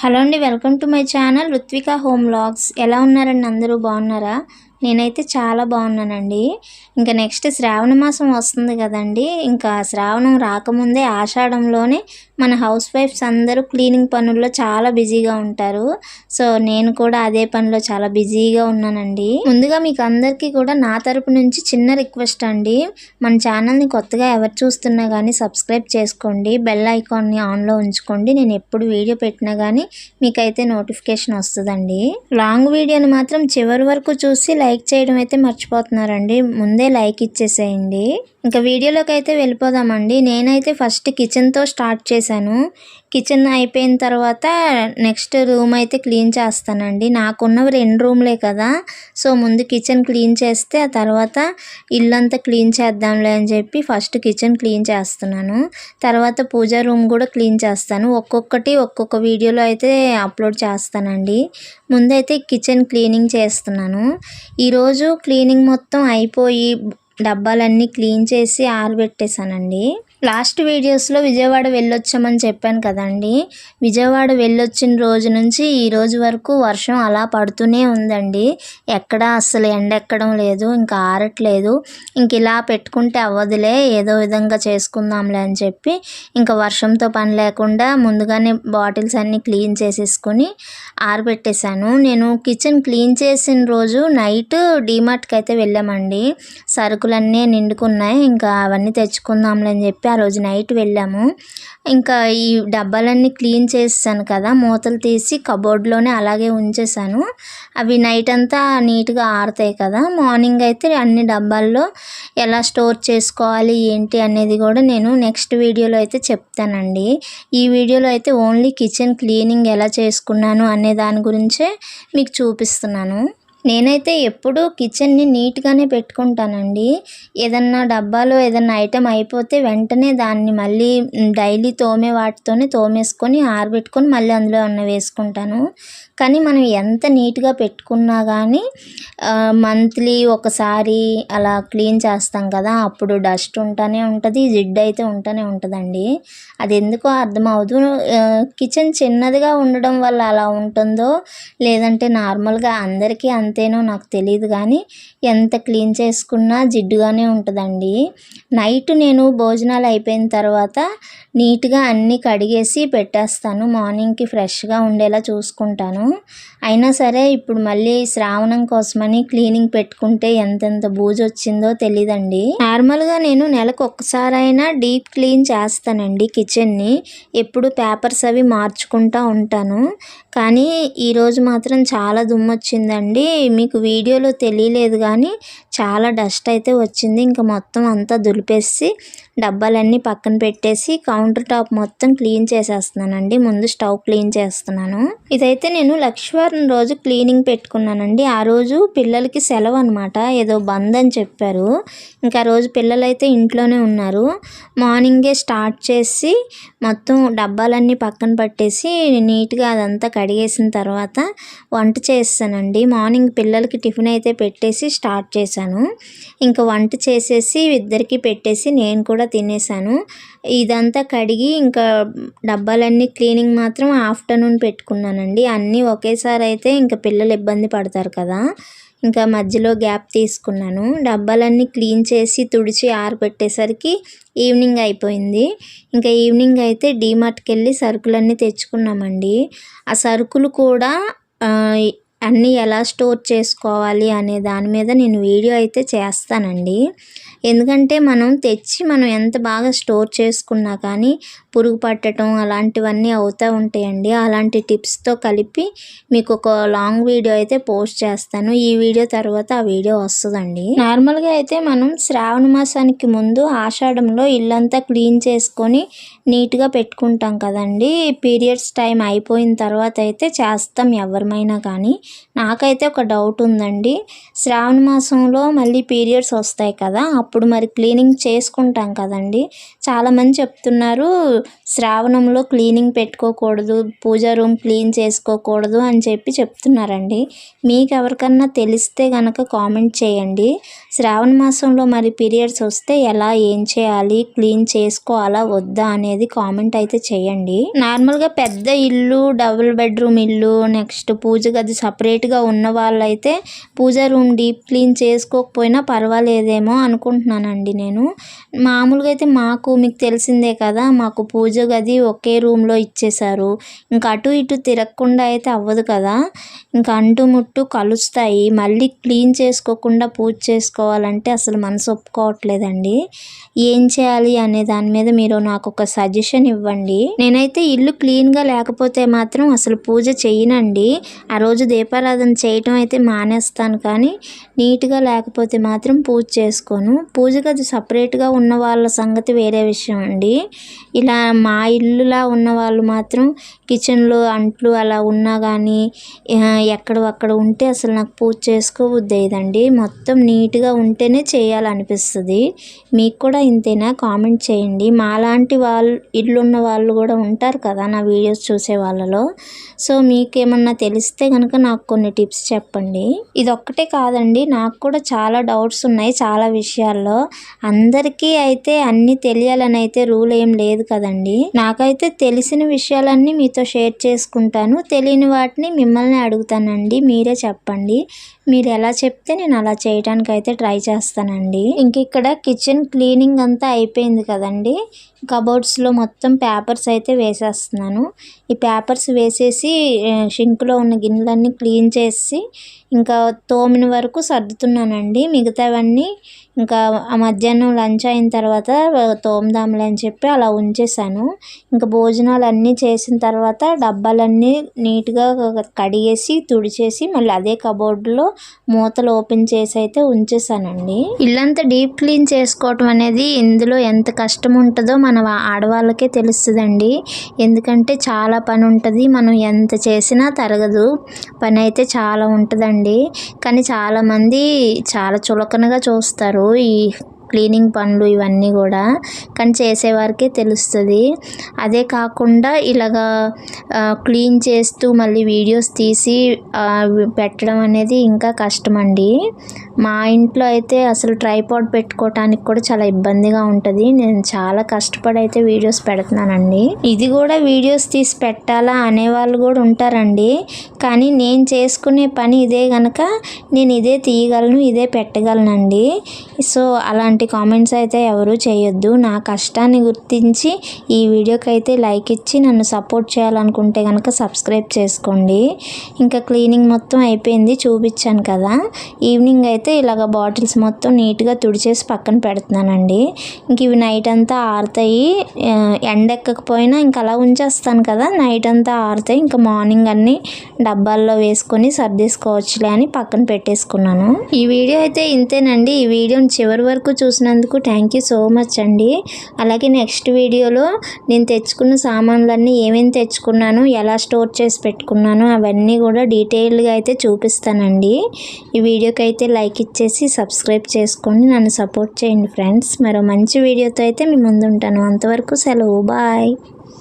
Hello అండి welcome to my channel Ruthvika home vlogs. ఎలా ఉన్నారండి అందరూ? బాగున్నారా? నేనైతే చాలా బాగున్నానండి. ఇంకా నెక్స్ట్ శ్రావణ మాసం వస్తుంది కదండి. ఇంకా శ్రావణం రాకముందే ఆషాఢంలోనే మన హౌస్ వైఫ్స్ అందరూ క్లీనింగ్ పనుల్లో చాలా బిజీగా ఉంటారు. సో నేను కూడా అదే పనిలో చాలా బిజీగా ఉన్నానండి. ముందుగా మీకు అందరికీ కూడా నా తరపు నుంచి చిన్న రిక్వెస్ట్ అండి. మన ఛానల్ని కొత్తగా ఎవరు చూస్తున్నా కానీ సబ్స్క్రైబ్ చేసుకోండి. బెల్ ఐకాన్ని ఆన్లో ఉంచుకోండి. నేను ఎప్పుడు వీడియో పెట్టినా కానీ మీకైతే నోటిఫికేషన్ వస్తుందండి. లాంగ్ వీడియోని మాత్రం చివరి వరకు చూసి లైక్ చేయడం అయితే మర్చిపోతున్నారండి. ముందే లైక్ ఇచ్చేసేయండి. ఇంకా వీడియోలోకి అయితే వెళ్ళిపోదామండి. నేనైతే ఫస్ట్ కిచెన్తో స్టార్ట్ చేసి చేశాను. కిచెన్ అయిపోయిన తర్వాత నెక్స్ట్ రూమ్ అయితే క్లీన్ చేస్తానండి. నాకున్నవి రెండు రూమ్లే కదా. సో ముందు కిచెన్ క్లీన్ చేస్తే ఆ తర్వాత ఇల్లంతా క్లీన్ చేద్దాంలే అని చెప్పి ఫస్ట్ కిచెన్ క్లీన్ చేస్తున్నాను. తర్వాత పూజా రూమ్ కూడా క్లీన్ చేస్తాను. ఒక్కొక్కటి ఒక్కొక్క వీడియోలో అయితే అప్లోడ్ చేస్తానండి. ముందైతే కిచెన్ క్లీనింగ్ చేస్తున్నాను. ఈరోజు క్లీనింగ్ మొత్తం అయిపోయి డబ్బాలన్నీ క్లీన్ చేసి ఆరబెట్టేశానండి. లాస్ట్ వీడియోస్లో విజయవాడ వెళ్ళొచ్చామని చెప్పాను కదండి. విజయవాడ వెళ్ళొచ్చిన రోజు నుంచి ఈ రోజు వరకు వర్షం అలా పడుతూనే ఉందండి. ఎక్కడ అసలు ఎండెక్కడం లేదు ఇంకా ఆరట్లేదు. ఇంక ఇలా పెట్టుకుంటే అవ్వదులే ఏదో విధంగా చేసుకుందాంలే అని చెప్పి ఇంకా వర్షంతో పని లేకుండా ముందుగానే బాటిల్స్ అన్నీ క్లీన్ చేసేసుకొని ఆరబెట్టేశాను. నేను కిచెన్ క్లీన్ చేసిన రోజు నైట్ డీమార్ట్కి అయితే వెళ్ళామండి. సరుకులన్నీ నిండుకున్నాయి ఇంకా అవన్నీ తెచ్చుకుందాంలే అని చెప్పి ఆ రోజు నైట్ వెళ్ళాము. ఇంకా ఈ డబ్బాలన్నీ క్లీన్ చేసాను కదా మూతలు తీసి కబోర్డ్లోనే అలాగే ఉంచేసాను. అవి నైట్ అంతా నీట్గా ఆరుతాయి కదా మార్నింగ్ అయితే అన్ని డబ్బాల్లో ఎలా స్టోర్ చేసుకోవాలి ఏంటి అనేది కూడా నేను నెక్స్ట్ వీడియోలో అయితే చెప్తానండి. ఈ వీడియోలో అయితే ఓన్లీ కిచెన్ క్లీనింగ్ ఎలా చేసుకున్నాను అనే దాని గురించే మీకు చూపిస్తున్నాను. నేనైతే ఎప్పుడూ కిచెన్ని నీట్గానే పెట్టుకుంటానండి. ఏదన్నా డబ్బాలో ఏదన్నా ఐటెం అయిపోతే వెంటనే దాన్ని మళ్ళీ డైలీ తోమే వాటితోనే తోమేసుకొని ఆరబెట్టుకొని మళ్ళీ అందులో అన్న వేసుకుంటాను. కానీ మనం ఎంత నీట్గా పెట్టుకున్నా కానీ మంత్లీ ఒకసారి అలా క్లీన్ చేస్తాం కదా అప్పుడు డస్ట్ ఉంటూనే ఉంటుంది జిడ్డు అయితే ఉంటూనే ఉంటుందండి. అది ఎందుకో అర్థం అవ్వదు కిచెన్ చిన్నదిగా ఉండడం వల్ల అలా ఉంటుందో లేదంటే నార్మల్గా అందరికీ అంతేనో నాకు తెలియదు కానీ ఎంత క్లీన్ చేసుకున్నా జిడ్డుగానే ఉంటుందండి. నైట్ నేను భోజనాలు అయిపోయిన తర్వాత నీట్గా అన్నీ కడిగేసి పెట్టేస్తాను. మార్నింగ్కి ఫ్రెష్గా ఉండేలా చూసుకుంటాను. అయినా సరే ఇప్పుడు మళ్ళీ శ్రావణం కోసమని క్లీనింగ్ పెట్టుకుంటే ఎంతెంత బూజు వచ్చిందో తెలీదండి. నార్మల్గా నేను నెలకు ఒక్కసారైనా డీప్ క్లీన్ చేస్తానండి కిచెన్ని. ఎప్పుడు పేపర్స్ అవి మార్చుకుంటూ ఉంటాను. కానీ ఈరోజు మాత్రం చాలా దుమ్ము వచ్చిందండి. మీకు వీడియోలో తెలియలేదు కానీ చాలా డస్ట్ అయితే వచ్చింది. ఇంకా మొత్తం అంతా దులిపేసి డబ్బాలన్నీ పక్కన పెట్టేసి కౌంటర్ టాప్ మొత్తం క్లీన్ చేసేస్తున్నానండి. ముందు స్టవ్ క్లీన్ చేస్తున్నాను. ఇదైతే నేను లక్ష్మీవారం రోజు క్లీనింగ్ పెట్టుకున్నానండి. ఆ రోజు పిల్లలకి సెలవు అనమాట ఏదో బంద్ అని చెప్పారు. ఇంకా రోజు పిల్లలైతే ఇంట్లోనే ఉన్నారు. మార్నింగే స్టార్ట్ చేసి మొత్తం డబ్బాలన్నీ పక్కన పట్టేసి నీట్గా అదంతా కడిగేసిన తర్వాత వంట చేస్తానండి. మార్నింగ్ పిల్లలకి టిఫిన్ అయితే పెట్టేసి స్టార్ట్ చేశాను. ఇంకా వంట చేసేసి ఇద్దరికి పెట్టేసి నేను కూడా తినేసాను. ఇదంతా కడిగి ఇంకా డబ్బాలన్నీ క్లీనింగ్ మాత్రం ఆఫ్టర్నూన్ పెట్టుకున్నానండి. అన్నీ ఒకేసారి అయితే ఇంకా పిల్లలు ఇబ్బంది పడతారు కదా. ఇంకా మధ్యలో గ్యాప్ తీసుకున్నాను. డబ్బాలన్నీ క్లీన్ చేసి తుడిచి ఆరబెట్టేసరికి ఈవినింగ్ అయిపోయింది. ఇంకా ఈవినింగ్ అయితే డీమార్ట్కి వెళ్ళి సరుకులన్నీ తెచ్చుకున్నామండి. ఆ సరుకులు కూడా అన్నీ ఎలా స్టోర్ చేసుకోవాలి అనే దాని మీద నేను వీడియో అయితే చేస్తానండి. ఎందుకంటే మనం తెచ్చి మనం ఎంత బాగా స్టోర్ చేసుకున్నా కానీ పురుగు పట్టడం అలాంటివన్నీ అవుతూ ఉంటాయండి. అలాంటి టిప్స్తో కలిపి మీకు ఒక లాంగ్ వీడియో అయితే పోస్ట్ చేస్తాను. ఈ వీడియో తర్వాత ఆ వీడియో వస్తుందండి. నార్మల్గా అయితే మనం శ్రావణ మాసానికి ముందు ఆషాఢంలో ఇల్లంతా క్లీన్ చేసుకొని నీట్గా పెట్టుకుంటాం కదండి. పీరియడ్స్ టైం అయిపోయిన తర్వాత అయితే చేస్తాం ఎవరిమైనా కానీ. నాకైతే ఒక డౌట్ ఉందండి. శ్రావణ మాసంలో మళ్ళీ పీరియడ్స్ వస్తాయి కదా అప్పుడు మరి క్లీనింగ్ చేసుకుంటాం కదండి. చాలామంది చెప్తున్నారు శ్రావణంలో క్లీనింగ్ పెట్టుకోకూడదు పూజ రూమ్ క్లీన్ చేసుకోకూడదు అని చెప్పి చెప్తున్నారండి. మీకు ఎవరికన్నా తెలిస్తే కనుక కామెంట్ చేయండి. శ్రావణ మాసంలో మరి పీరియడ్స్ వస్తే ఎలా ఏం చేయాలి క్లీన్ చేసుకోవాలా వద్దా అనేది కామెంట్ అయితే చేయండి. నార్మల్గా పెద్ద ఇల్లు డబుల్ బెడ్రూమ్ ఇల్లు నెక్స్ట్ పూజ గది సపరేట్గా ఉన్న వాళ్ళైతే పూజ రూమ్ డీప్ క్లీన్ చేసుకోకపోయినా పర్వాలేదేమో అనుకుంటున్నానండి నేను. మామూలుగా అయితే మాకు మీకు తెలిసిందే కదా మాకు పూజ గది ఒకే రూమ్లో ఇచ్చేశారు. ఇంకా అటు ఇటు తిరగకుండా అయితే అవ్వదు కదా. ఇంకా అంటు ముట్టు కలుస్తాయి. మళ్ళీ క్లీన్ చేసుకోకుండా పూజ చేసుకో చేసుకోవాలంటే అసలు మనసు ఒప్పుకోవట్లేదండి. ఏం చేయాలి అనే దాని మీద మీరు నాకు ఒక సజెషన్ ఇవ్వండి. నేనైతే ఇల్లు క్లీన్గా లేకపోతే మాత్రం అసలు పూజ చేయనండి ఆ రోజు దీపారాధన చేయటం అయితే మానేస్తాను కానీ నీట్గా లేకపోతే మాత్రం పూజ చేసుకోను. పూజ గది సపరేట్గా ఉన్న వాళ్ళ సంగతి వేరే విషయం అండి. ఇలా మా ఇల్లులా ఉన్న వాళ్ళు మాత్రం కిచెన్లో అంట్లు అలా ఉన్నా కానీ ఎక్కడ అక్కడ ఉంటే అసలు నాకు పూజ చేసుకోబుద్ది అయ్యేదండి మొత్తం నీట్గా ఉంటేనే చేయాలనిపిస్తుంది. మీకు కూడా ఇంతేనా? కామెంట్ చేయండి. మాలాంటి వాళ్ళు ఇల్లున్న వాళ్ళు కూడా ఉంటారు కదా నా వీడియోస్ చూసే వాళ్ళలో. సో మీకేమన్నా తెలిస్తే కనుక నాకు కొన్ని టిప్స్ చెప్పండి. ఇది ఒక్కటే కాదండి నాకు కూడా చాలా డౌట్స్ ఉన్నాయి చాలా విషయాల్లో. అందరికీ అయితే అన్నీ తెలియాలని అయితే రూల్ ఏం లేదు కదండి. నాకైతే తెలిసిన విషయాలన్నీ మీతో షేర్ చేసుకుంటాను. తెలియని వాటిని మిమ్మల్ని అడుగుతానండి. మీరే చెప్పండి. మీరు ఎలా చెప్తే నేను అలా చేయడానికి అయితే ట్రై ట్రై చేస్తానండి. ఇంక ఇక్కడ కిచెన్ క్లీనింగ్ అంతా అయిపోయింది కదండి. కబోర్డ్స్లో మొత్తం పేపర్స్ అయితే వేసేస్తున్నాను. ఈ పేపర్స్ వేసేసి షింక్లో ఉన్న గిన్నెలన్నీ క్లీన్ చేసి ఇంకా తోమిన వరకు సర్దుతున్నానండి. మిగతావన్నీ ఇంకా ఆ మధ్యాహ్నం లంచ్ అయిన తర్వాత తోమదాంలే అని చెప్పి అలా ఉంచేసాను ఇంకా భోజనాలు అన్నీ చేసిన తర్వాత డబ్బాలన్నీ నీట్గా కడిగేసి తుడిచేసి మళ్ళీ అదే కబోర్డులో మూతలు ఓపెన్ చేసి అయితే ఉంచేసానండి ఇల్లంతా డీప్ క్లీన్ చేసుకోవటం అనేది ఇందులో ఎంత కష్టం ఉంటుందో మన ఆడవాళ్ళకే తెలుస్తుందండి. ఎందుకంటే చాలా పని ఉంటుంది మనం ఎంత చేసినా తరగదు. పని అయితే చాలా ఉంటుందండి. కానీ చాలామంది చాలా చులకనగా చూస్తారు ఈ క్లీనింగ్ పనులు ఇవన్నీ కూడా. కానీ చేసేవారికే తెలుస్తుంది. అదే కాకుండా ఇలాగా క్లీన్ చేస్తూ మళ్ళీ వీడియోస్ తీసి పెట్టడం అనేది ఇంకా కష్టం అండి మా ఇంట్లో అయితే అసలు ట్రైపాడ్ పెట్టుకోవటానికి కూడా చాలా ఇబ్బందిగా ఉంటుంది. నేను చాలా కష్టపడి అయితే వీడియోస్ పెడుతున్నానండి. ఇది కూడా వీడియోస్ తీసి పెట్టాలా అనేవాళ్ళు కూడా ఉంటారండి. కానీ నేను చేసుకునే పని ఇదే కనుక నేను ఇదే తీయగలను ఇదే పెట్టగలనండి. సో అలాంటి కామెంట్స్ అయితే ఎవరు చేయొద్దు. నా కష్టాన్ని గుర్తించి ఈ వీడియోకి అయితే లైక్ ఇచ్చి నన్ను సపోర్ట్ చేయాలనుకుంటే కనుక సబ్స్క్రైబ్ చేసుకోండి. ఇంకా క్లీనింగ్ మొత్తం అయిపోయింది చూపించాను కదా. ఈవినింగ్ అయితే ఇలాగ బాటిల్స్ మొత్తం నీట్గా తుడిచేసి పక్కన పెడుతున్నానండి. ఇంక ఇవి నైట్ అంతా ఆరుతాయి. ఎండెక్కకపోయినా ఇంకా అలా ఉంచేస్తాను కదా. నైట్ అంతా ఆరుతాయి. ఇంకా మార్నింగ్ అన్నీ డబ్బాల్లో వేసుకొని సర్దేసుకోవచ్చులే అని పక్కన పెట్టేసుకున్నాను. ఈ వీడియో అయితే ఇంతేనండి. ఈ వీడియోని చివరి వరకు చూ చూసినందుకు థ్యాంక్ యూ సో మచ్ అండి. అలాగే నెక్స్ట్ వీడియోలో నేను తెచ్చుకున్న సామాన్లన్నీ ఏమేమి తెచ్చుకున్నాను ఎలా స్టోర్ చేసి పెట్టుకున్నాను అవన్నీ కూడా డీటెయిల్గా అయితే చూపిస్తానండి. ఈ వీడియోకి అయితే లైక్ ఇచ్చేసి సబ్స్క్రైబ్ చేసుకోండి నన్ను సపోర్ట్ చేయండి ఫ్రెండ్స్ మరో మంచి వీడియోతో అయితే మీ ముందు ఉంటాను అంతవరకు సెలవు బాయ్